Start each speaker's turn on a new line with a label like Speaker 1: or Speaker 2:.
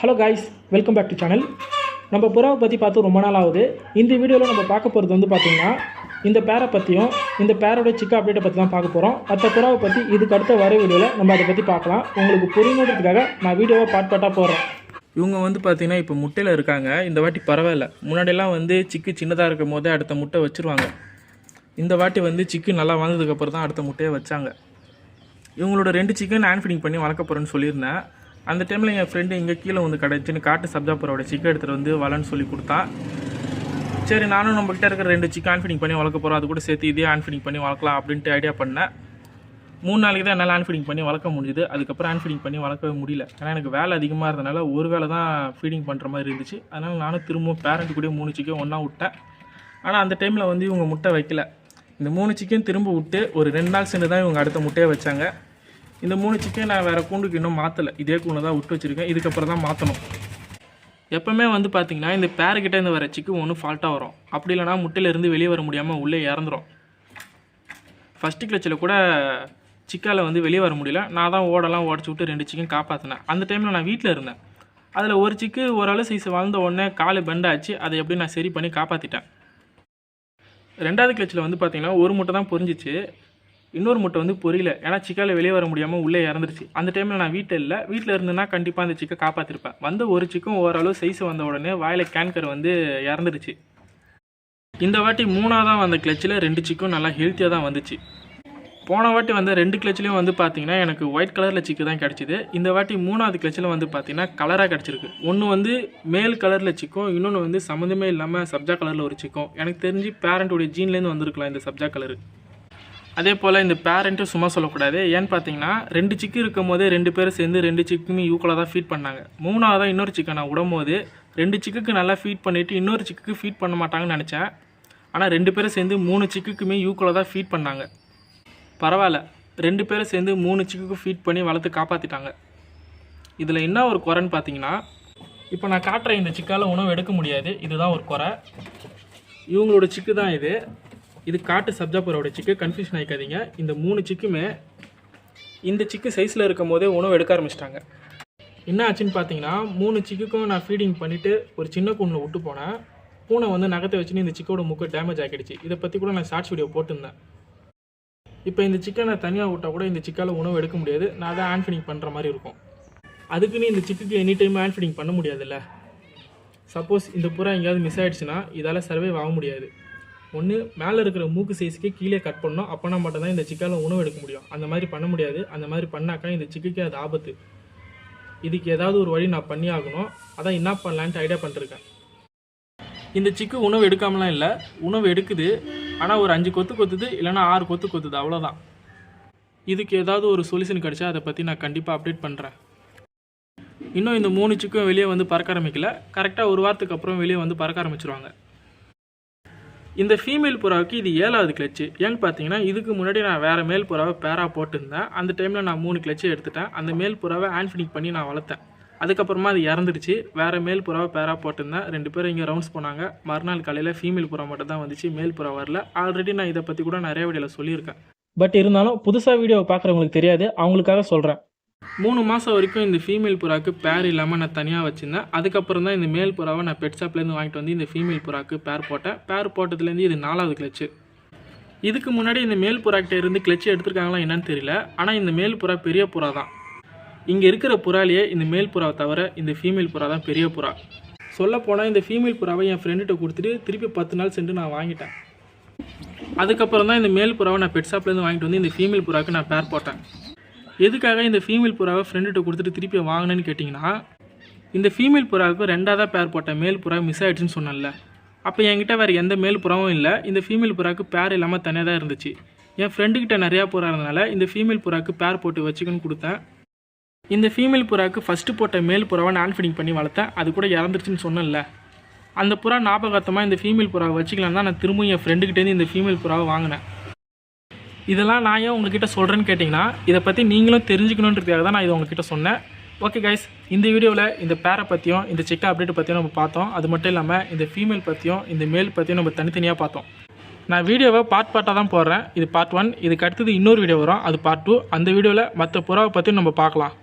Speaker 1: Hello guys welcome back to channel நம்ம புறாவை பற்றி பார்த்து ரொம்ப நாள் ஆகுது. இந்த வீடியோவில் நம்ம பார்க்க போகிறது வந்து பார்த்திங்கன்னா இந்த பேரை பற்றியும் இந்த பேரோட சிக்க அப்டேட்டை பற்றி தான் பார்க்க போகிறோம் மற்ற புறாவை பற்றி இதுக்கு அடுத்த வர வீடியோவில் நம்ம அதை பற்றி பார்க்கலாம். உங்களுக்கு புரியணுன்றதுக்காக நான் வீடியோவை பாட் பாட்டாக போடுறேன்
Speaker 2: இவங்க வந்து பார்த்திங்கன்னா இப்போ முட்டையில் இருக்காங்க. இந்த வாட்டி பரவாயில்ல. முன்னாடியெல்லாம் வந்து சிக்கு சின்னதாக இருக்கும் போதே அடுத்த முட்டை வச்சுருவாங்க. இந்த வாட்டி வந்து சிக்கு நல்லா வந்ததுக்கப்புறம் தான் அடுத்த முட்டையை வச்சாங்க. இவங்களோட ரெண்டு சிக்கன் ஹேண்ட் ஃபிட்டிங் பண்ணி வளர்க்க போகிறேன்னு சொல்லியிருந்தேன். அந்த டைமில் என் ஃப்ரெண்டு இங்கே கீழே வந்து கிடச்சின்னு காட்டு சப்ஜாப்பரோட சிக்கன் எடுத்துகிட்டு வந்து வளன்னு சொல்லி கொடுத்தான் சரி நானும் நம்மகிட்ட இருக்கிற ரெண்டு சிக்கன் ஆன்ஃபிடிங் பண்ணி வளர்க்க போகிறோம் அது கூட சேர்த்து இதே ஆன்ஃபினிங் பண்ணி வளர்க்கலாம் அப்படின்ட்டு ஐடியா பண்ணேன் மூணு நாளைக்கு தான் என்னால் ஆன்ஃபீடிங் பண்ணி வளர்க்க முடியுது. அதுக்கப்புறம் ஆன்ஃபிடிங் பண்ணி வளர்க்கவே முடியல. ஏன்னா எனக்கு வேலை அதிகமாக இருந்தனால ஒரு வேலை தான் ஃபீடிங் பண்ணுற மாதிரி இருந்துச்சு. அதனால் நானும் திரும்பவும் பேரண்ட் கூட மூணு சிக்கன் ஒன்றா விட்டேன். ஆனால் அந்த டைமில் வந்து இவங்க முட்டை வைக்கல. இந்த மூணு சிக்கன் திரும்ப விட்டு ஒரு ரெண்டு நாள் சென்று தான் இவங்க அடுத்த முட்டையை வச்சாங்க. இந்த மூணு சிக்கன் நான் வேறு கூண்டுக்கு இன்னும் மாற்றலை இதே கூண்டு தான் விட்டு வச்சுருக்கேன். இதுக்கப்புறம் தான் மாற்றணும் எப்போவுமே வந்து பார்த்திங்கன்னா இந்த பேருக்கிட்ட இருந்து வர சிக்கு ஒன்று ஃபால்ட்டாக வரும். அப்படி இல்லைனா முட்டையிலேருந்து வெளியே வர முடியாமல் உள்ளே இறந்துரும். ஃபஸ்ட்டு கிளச்சில் கூட சிக்காவில் வந்து வெளியே வர முடியல. நான் தான் ஓடலாம் உடச்சி விட்டு ரெண்டு சிக்கன் காப்பாற்றினேன் அந்த டைமில் நான் வீட்டில் இருந்தேன். அதில் ஒரு சிக்கு ஓரளவு சைஸ் வளர்ந்த உடனே காலு பெண்டாச்சு அதை எப்படி நான் சரி பண்ணி காப்பாற்றிட்டேன் ரெண்டாவது கிளச்சில் வந்து பார்த்திங்கன்னா ஒரு முட்டை தான் பொரிஞ்சிச்சு. இன்னொரு முட்டை வந்து பொரியல. ஏன்னா சிக்கால வெளியே வர முடியாமல் உள்ளே இறந்துருச்சு. அந்த டைமில் நான் வீட்டில் இல்லை. வீட்டில் இருந்தேன்னா கண்டிப்பாக அந்த சிக்கை காப்பாற்றிருப்பேன் வந்த ஒரு சிக்கும் ஓரளவு சைஸ் வந்த உடனே வாயில் கேன்கர் வந்து இறந்துருச்சு. இந்த வாட்டி மூணாவதாக வந்த கிளச்சில் ரெண்டு சிக்கும் நல்லா ஹெல்த்தியாக தான் வந்துச்சு. போன வாட்டி வந்த ரெண்டு கிளச்சிலையும் வந்து பார்த்தீங்கன்னா எனக்கு ஒயிட் கலரில் சிக்கு தான் கிடச்சிது. இந்த வாட்டி மூணாவது கிளச்சில் வந்து பார்த்தீங்கன்னா கலராக கிடச்சிருக்கு. ஒன்று வந்து மேல் கலரில் சிக்கும் இன்னொன்று வந்து சம்மந்தமே இல்லாமல் சப்ஜா கலரில் ஒரு சிக்கும். எனக்கு தெரிஞ்சு பேரண்ட்டுடைய ஜீன்லேருந்து வந்திருக்கலாம் இந்த சப்ஜா கலரு அதே போல் இந்த பேரண்ட்டும் சும்மா சொல்லக்கூடாது. ஏன்னு பார்த்தீங்கன்னா ரெண்டு சிக்கு இருக்கும் போதே ரெண்டு பேரும் சேர்ந்து ரெண்டு சிக்குமே ஈக்குவலாக தான் ஃபீட் பண்ணாங்க. மூணாவதாக இன்னொரு சிக்கனை உடம்போது ரெண்டு சிக்குக்கு நல்லா ஃபீட் பண்ணிவிட்டு இன்னொரு சிக்குக்கு ஃபீட் பண்ண மாட்டாங்கன்னு நினச்சேன். ஆனால் ரெண்டு பேரும் சேர்ந்து மூணு சிக்குக்குமே ஈக்குவலாக தான் ஃபீட் பண்ணாங்க. பரவாயில்ல. ரெண்டு பேரும் சேர்ந்து மூணு சிக்குக்கு ஃபீட் பண்ணி வளர்த்து காப்பாற்றிட்டாங்க இதில் என்ன ஒரு குறைன்னு பார்த்தீங்கன்னா இப்போ நான் காட்டுற இந்த சிக்கால் உணவு எடுக்க முடியாது. இதுதான் ஒரு குறை. இவங்களோட சிக்கு தான் இது. இது காட்டு சப்ஜாபுரோட சிக்கு. கன்ஃபியூஷன் ஆகிக்காதீங்க இந்த மூணு சிக்குமே இந்த சிக்கு சைஸில் இருக்கும் போதே உணவு எடுக்க ஆரம்பிச்சிட்டாங்க. என்ன ஆச்சுன்னு பார்த்தீங்கன்னா மூணு சிக்குக்கும் நான் ஃபீடிங் பண்ணிவிட்டு ஒரு சின்ன கூண்டில் விட்டு போனேன். பூனை வந்து நகத்தை வச்சுன்னு இந்த சிக்கோட முக்கு டேமேஜ் ஆகிடுச்சு. இதை பற்றி கூட நான் ஷார்ட்ஸ் வீடியோ போட்டிருந்தேன். இப்போ இந்த சிக்கனை தனியாக விட்டால் கூட இந்த சிக்கால் உணவு எடுக்க முடியாது. நான் தான் ஹேண்ட் ஃபீடிங் பண்ணுற மாதிரி இருக்கும். அதுக்குன்னு இந்த சிக்குக்கு எனி டைம் ஹேண்ட் ஃபீடிங் பண்ண முடியாதுல்ல. சப்போஸ் இந்த புறா எங்கேயாவது மிஸ் ஆகிடுச்சுன்னா இதால் சர்வைவ் ஆக முடியாது. ஒன்று மேலே இருக்கிற மூக்கு சைஸுக்கு கீழே கட் பண்ணணும் அப்போனா மட்டும் தான் இந்த சிக்கால் உணவு எடுக்க முடியும். அந்த மாதிரி பண்ண முடியாது. அந்த மாதிரி பண்ணாக்கா இந்த சிக்குக்கு அது ஆபத்து. இதுக்கு ஏதாவது ஒரு வழி நான் பண்ணி ஆகணும். அதான் என்ன பண்ணலான்ட்டு ஐடியா பண்ணிருக்கேன். இந்த சிக்கு உணவு எடுக்காமலாம் இல்லை. உணவு எடுக்குது. ஆனால் ஒரு அஞ்சு கொத்து கொத்துது இல்லைன்னா ஆறு கொத்து கொத்துது அவ்வளோதான் இதுக்கு ஏதாவது ஒரு சொல்யூஷன் கிடச்சா அதை பற்றி நான் கண்டிப்பாக அப்டேட் பண்ணுறேன் இன்னும் இந்த மூணு சிக்கும் வெளியே வந்து பறக்க ஆரம்பிக்கல. கரெக்டாக ஒரு வாரத்துக்கு அப்புறம் வெளியே வந்து பறக்க ஆரம்பிச்சிருவாங்க. இந்த ஃபீமேல் புறாவுக்கு இது ஏழாவது கிளச்சு ஏன்னு பார்த்தீங்கன்னா இதுக்கு முன்னாடி நான் வேறு மேல் புறாவை பேரா போட்டிருந்தேன். அந்த டைமில் நான் மூணு கிளச்சு எடுத்துட்டேன். அந்த மேல் புறாவை ஆன்ஃபினிக் பண்ணி நான் வளர்த்தேன். அதுக்கப்புறமா அது இறந்துடுச்சு. வேறு மேல் புறாவை பேரா போட்டிருந்தேன். ரெண்டு பேரும் இங்கே ரவுண்ட்ஸ் போனாங்க. மறுநாள் காலையில் ஃபீமேல் புறா மட்டும் தான் வந்துச்சு. மேல் புறா வரல. ஆல்ரெடி நான் இதை பற்றி கூட நிறைய வீடியோவில் சொல்லியிருக்கேன்.
Speaker 1: பட் இருந்தாலும் புதுசாக வீடியோவை பார்க்குறவங்களுக்கு தெரியாது. அவங்களுக்காக சொல்கிறேன்
Speaker 2: மூணு மாதம் வரைக்கும் இந்த ஃபீமேல் புறாக்கு பேர் இல்லாமல் நான் தனியாக வச்சுருந்தேன். அதுக்கப்புறம் தான் இந்த மேல் புறாவை நான் பெட் ஷாப்லேருந்து வாங்கிட்டு வந்து இந்த ஃபீமேல் புறாவுக்கு பேர் போட்டேன். பேர் போட்டதுலேருந்து இது நாலாவது கிளச்சு இதுக்கு முன்னாடி இந்த மேல் புறாக்கிட்ட இருந்து கிளச்சு எடுத்திருக்காங்களா என்னன்னு தெரியல. ஆனால் இந்த மேல் புறா பெரிய புறா தான் இங்கே இருக்கிற புறாலேயே இந்த மேல் புறாவை தவிர இந்த ஃபீமேல் புறா தான் பெரிய புறா. சொல்லப்போனால் இந்த ஃபீமேல் புறாவை என் ஃப்ரெண்டுகிட்ட கொடுத்துட்டு திருப்பி பத்து நாள் சென்று நான் வாங்கிட்டேன். அதுக்கப்புறம் தான் இந்த மேல் புறாவை நான் பெட் ஷாப்லேருந்து வாங்கிட்டு வந்து இந்த ஃபீமேல் புறாவுக்கு நான் பேர் போட்டேன். எதுக்காக இந்த ஃபீமேல் புறாவை ஃப்ரெண்டுகிட்ட கொடுத்துட்டு திருப்பி வாங்கினேன்னு கேட்டிங்கன்னா இந்த ஃபீமேல் புறாவுக்கு ரெண்டாவதாக பேர் போட்ட மேல் புறா மிஸ் ஆகிடுச்சின்னு சொன்னேன்ல. அப்போ என்கிட்ட வேறு எந்த மேல் புறாவும் இல்லை. இந்த ஃபீமேல் புறாவுக்கு பேர் இல்லாமல் தனியாக தான் இருந்துச்சு. என் ஃப்ரெண்டுக்கிட்ட நிறையா புறா இருந்தனால இந்த ஃபீமேல் புறாவுக்கு பேர் போட்டு வச்சுக்கன்னு கொடுத்தேன். இந்த ஃபீமேல் புறாவுக்கு ஃபஸ்ட்டு போட்ட மேல் புறாவை நான் ஃபீடிங் பண்ணி வளர்த்தேன். அது கூட இறந்துருச்சுன்னு சொன்னேன்ல. அந்த புறா ஞாபகத்தமாக இந்த ஃபீமேல் புறாவை வச்சுக்கலாம் தான் நான் திரும்பவும் என் ஃப்ரெண்டுக்கிட்டேருந்து இந்த ஃபீமேல் புறாவை வாங்கினேன். இதெல்லாம் நான் ஏன் உங்ககிட்ட சொல்கிறேன்னு கேட்டிங்கன்னா இதை பற்றி நீங்களும் தெரிஞ்சுக்கணுன்றதுக்காக தான் நான் இதை உங்ககிட்ட சொன்னேன். ஓகே கைஸ் இந்த வீடியோவில் இந்த பேரை பற்றியும் இந்த சிக்கா அப்டேட் பற்றியும் நம்ம பார்த்தோம். அது மட்டும் இல்லாமல் இந்த ஃபீமேல் பற்றியும் இந்த மேல் பற்றியும் நம்ம தனித்தனியாக பார்த்தோம். நான் வீடியோவை பார்ட் பார்ட்டாக தான் போடுறேன். இது பார்ட் ஒன் இதுக்கு அடுத்தது இன்னொரு வீடியோ வரும். அது பார்ட் டூ அந்த வீடியோவில் மற்ற புறாவை பற்றியும் நம்ம பார்க்கலாம்.